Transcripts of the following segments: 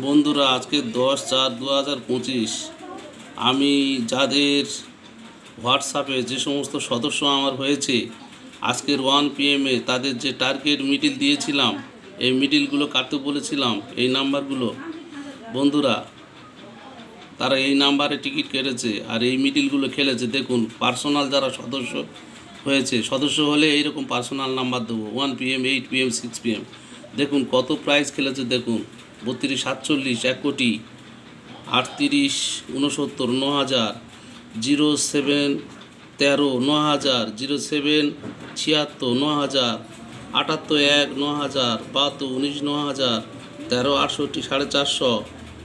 বন্ধুরা, আজকে দশ চার দু হাজার পঁচিশ। আমি যাদের হোয়াটসঅ্যাপে যে সমস্ত সদস্য আমার হয়েছে, আজকের ওয়ান পিএমে তাদের যে টার্গেট মিডিল দিয়েছিলাম, এই মিডিলগুলো কাটতে বলেছিলাম, এই নাম্বারগুলো বন্ধুরা, তারা এই নাম্বারে টিকিট কেটেছে আর এই মিডিলগুলো খেলেছে। দেখুন পার্সোনাল যারা সদস্য হয়েছে, সদস্য হলে এইরকম পার্সোনাল নাম্বার দেবো। One PM eight PM six PM দেখুন, কত প্রাইস খেলেছে দেখুন। বত্রিশ, সাতচল্লিশ, এক কোটি, আটত্রিশ উনসত্তর ন হাজার, জিরো সেভেন, তেরো, ন হাজার, জিরো সেভেন, ছিয়াত্তর, ন হাজার, আটাত্তর, এক, ন হাজার, বাহাত্তর, উনিশ, ন হাজার, তেরো, আটষট্টি, সাড়ে চারশো,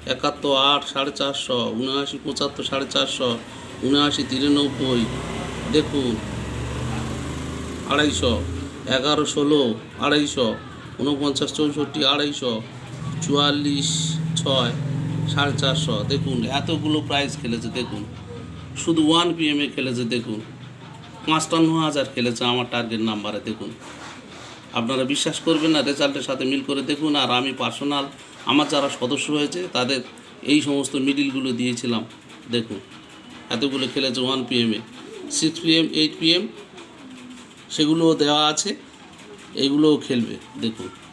একাত্তর, আট, সাড়ে চারশো, উনআশি, পঁচাত্তর, সাড়ে চারশো, উনআশি, তিরানব্বই, দেখুন, আড়াইশো, এগারো, ষোলো, আড়াইশো উনপঞ্চাশ চৌষট্টি, আড়াইশো, চুয়াল্লিশ, ছয়, সাড়ে চারশো। দেখুন, এতগুলো প্রাইজ খেলেছে, দেখুন। শুধু ওয়ান পিএমে খেলেছে, দেখুন। পাঁচটান্ন হাজার খেলেছে আমার টার্গেট নাম্বারে দেখুন। আপনারা বিশ্বাস করবেন না, রেজাল্টের সাথে মিল করে দেখুন। আর আমি পার্সোনাল আমার যারা সদস্য হয়েছে তাদের এই সমস্ত মিডিলগুলো দিয়েছিলাম, দেখুন। এতগুলো খেলেছে ওয়ান পিএমে সিক্স পিএম এইট পিএম সেগুলোও দেওয়া আছে। এগুলোও খেলবে দেখুন।